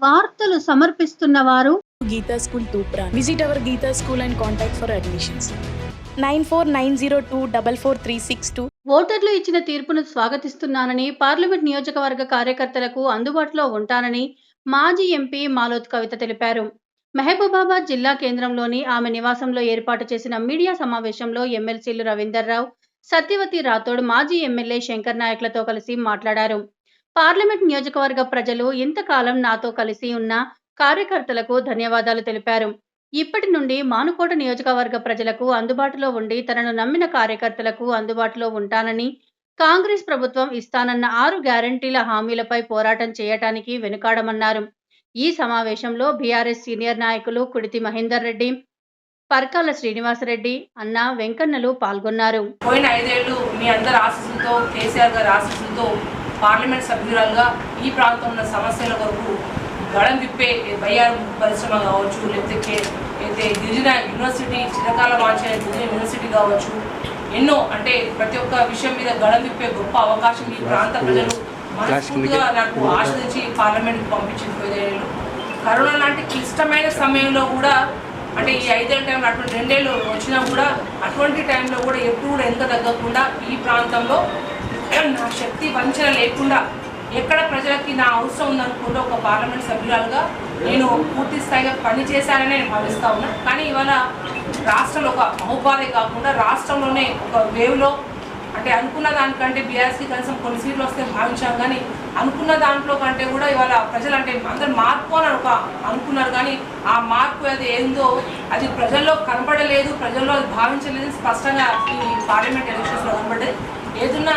వార్తలు సమర్పిస్తున్న వారు Geeta School Tupra. Visit our Geeta School and contact for admissions. 9490244362 ఓటర్లు ఇచ్చిన తీర్పును స్వాగతిస్తున్నానని పార్లమెంట్ నియోజకవర్గ కార్యకర్తలకు అందుబాటులో ఉంటానని మాజీ ఎంపీ మాలోత్ కవిత తెలిపారు మహబూబాబాద్ జిల్లా కేంద్రంలోని ఆమె నివాసంలో ఏర్పాటు చేసిన మీడియా సమావేశంలో ఎమ్మెల్సీలు రవీందర్రావు సత్యవతి రాథోడ్ మాజీ ఎమ్మెల్యే శంకర్ నాయక్లతో కలిసి మాట్లాడారు పార్లమెంట్ నియోజకవర్గ ప్రజలు ఇంతకాలం నాతో కలిసి ఉన్న కార్యకర్తలకు ధన్యవాదాలు తెలిపారు. ఇప్పటి నుండి మానుకోట నియోజకవర్గ ప్రజలకు అందుబాటులో ఉండి తనను నమ్మిన కార్యకర్తలకు అందుబాటులో ఉంటానని కాంగ్రెస్ ప్రభుత్వం ఇస్తానన్న ఆరు గ్యారంటీల హామీలపై పోరాటం చేయటానికి వెనుకాడమన్నారు. ఈ సమావేశంలో బీఆర్ఎస్ సీనియర్ నాయకులు కుడితి మహేందర్ రెడ్డి పర్కాల శ్రీనివాసరెడ్డి అన్న వెంకన్నలు పాల్గొన్నారు. పోయిన ఐదేళ్ళు మీ అందరి ఆశీస్సులతో కేసీఆర్ గారి ఆశీస్సులతో పార్లమెంట్ సభ్యురాలుగా ఈ ప్రాంతంలో ఉన్న సమస్యల వరకు గళం విప్పే బయ్యారు పరిశ్రమ కావచ్చు లేకపోతే అయితే గిరిజన యూనివర్సిటీ చిరకాల వాంఛన గిరిజన యూనివర్సిటీ కావచ్చు ఎన్నో అంటే ప్రతి ఒక్క విషయం మీద గళం విప్పే గొప్ప అవకాశం ఈ ప్రాంత ప్రజలు మనస్ఫూర్తిగా నాకు ఆశ్రయించి పార్లమెంట్కి పంపించింది పోయేదేళ్ళు కరోనా లాంటి క్లిష్టమైన సమయంలో కూడా అంటే ఈ ఐదేళ్ళ టైంలో అటువంటి రెండేళ్ళు వచ్చినా కూడా అటువంటి టైంలో కూడా ఎప్పుడు కూడా ఎంత తగ్గకుండా ఈ ప్రాంతంలో నా శక్తి వంచన లేకుండా ఎక్కడ ప్రజలకి నా అవసరం ఉందనుకుంటే ఒక పార్లమెంట్ సభ్యురాలుగా నేను పూర్తి స్థాయిగా పనిచేశానని నేను భావిస్తా ఉన్నా. కానీ ఇవాళ రాష్ట్రంలో ఒక మహోపాధి కాకుండా రాష్ట్రంలోనే ఒక వేవ్లో అంటే అనుకున్న దానికంటే బీఆర్ఎస్కి కనీసం కొన్ని సీట్లు వస్తే భావించాం. కానీ అనుకున్న దాంట్లో కంటే కూడా ఇవాళ ప్రజలు అంటే అందరు మార్పు అని ఒక అనుకున్నారు. కానీ ఆ మార్పు అది ఏందో అది ప్రజల్లో కనపడలేదు ప్రజల్లో అది భావించలేదు. స్పష్టంగా ఈ పార్లమెంట్ ఎలక్షన్స్లో కనబడ్డది. ఏదన్నా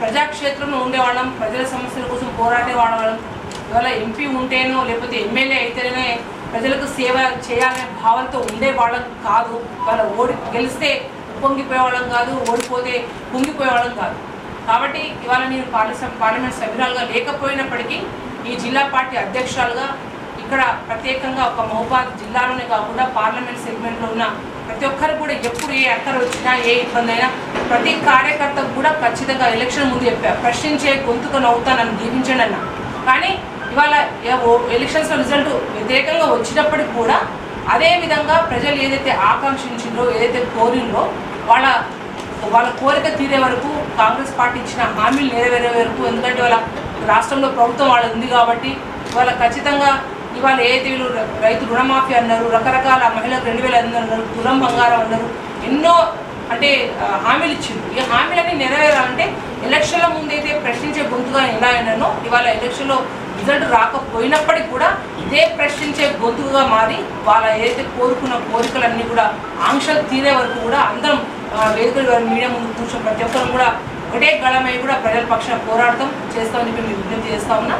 ప్రజాక్షేత్రంలో ఉండేవాళ్ళం ప్రజల సమస్యల కోసం పోరాడే వాళ్ళం ఇవాళ ఎంపీ ఉంటేనో లేకపోతే ఎమ్మెల్యే అయితేనే ప్రజలకు సేవ చేయాలనే భావంతో ఉండేవాళ్ళం కాదు. వాళ్ళ ఓడి గెలిస్తే ఉప్పొంగిపోయేవాళ్ళం కాదు ఓడిపోతే పొంగిపోయేవాళ్ళం కాదు. కాబట్టి ఇవాళ నేను పార్లమెంట్ పార్లమెంట్ సభ్యురాలుగా లేకపోయినప్పటికీ ఈ జిల్లా పార్టీ అధ్యక్షురాలుగా ఇక్కడ ప్రత్యేకంగా ఒక మహబాద్ జిల్లాలోనే కాకుండా పార్లమెంట్ సెగ్మెంట్లో ఉన్న ప్రతి ఒక్కరు కూడా ఎప్పుడు ఏ అక్కర వచ్చినా ఏ ఇబ్బంది అయినా ప్రతి కార్యకర్తకు కూడా ఖచ్చితంగా ఎలక్షన్ ముందు చెప్పా ప్రశ్నించే గొంతుకు నవ్వుతా నన్ను దీవించండి అన్న. కానీ ఇవాళ ఎలక్షన్స్ రిజల్ట్ వ్యతిరేకంగా వచ్చినప్పటికి కూడా అదే విధంగా ప్రజలు ఏదైతే ఆకాంక్షించిందో ఏదైతే కోరిందో వాళ్ళ వాళ్ళ కోరిక తీరే వరకు కాంగ్రెస్ పార్టీ ఇచ్చిన హామీలు నెరవేరే వరకు ఎందుకంటే వాళ్ళ రాష్ట్రంలో ప్రభుత్వం వాళ్ళది ఉంది కాబట్టి వాళ్ళ ఖచ్చితంగా ఇవాళ ఏదైతే వీళ్ళు రైతు రుణమాఫీ అన్నారు రకరకాల మహిళలకు రెండు వేల ఐదు అన్నారు తులం బంగారం అన్నారు ఎన్నో అంటే హామీలు ఇచ్చింది ఈ హామీలన్నీ నెరవేరాలంటే ఎలక్షన్ల ముందైతే ప్రశ్నించే గొంతుగా ఎలా అయినానో ఇవాళ ఎలక్షన్లో రిజల్ట్ రాకపోయినప్పటికీ కూడా ఇదే ప్రశ్నించే గొంతుగా మారి వాళ్ళ ఏదైతే కోరుకున్న కోరికలన్నీ కూడా ఆంక్షలు తీరే వరకు కూడా అందరం ఆ, వేదికల మీడియా ముందు కూర్చొని ప్రతి ఒక్కరు కూడా ఒకటే గళమై కూడా ప్రజల పక్షాన పోరాడతాం చేస్తామని చెప్పి మేము విజ్ఞప్తి చేస్తా ఉన్నా.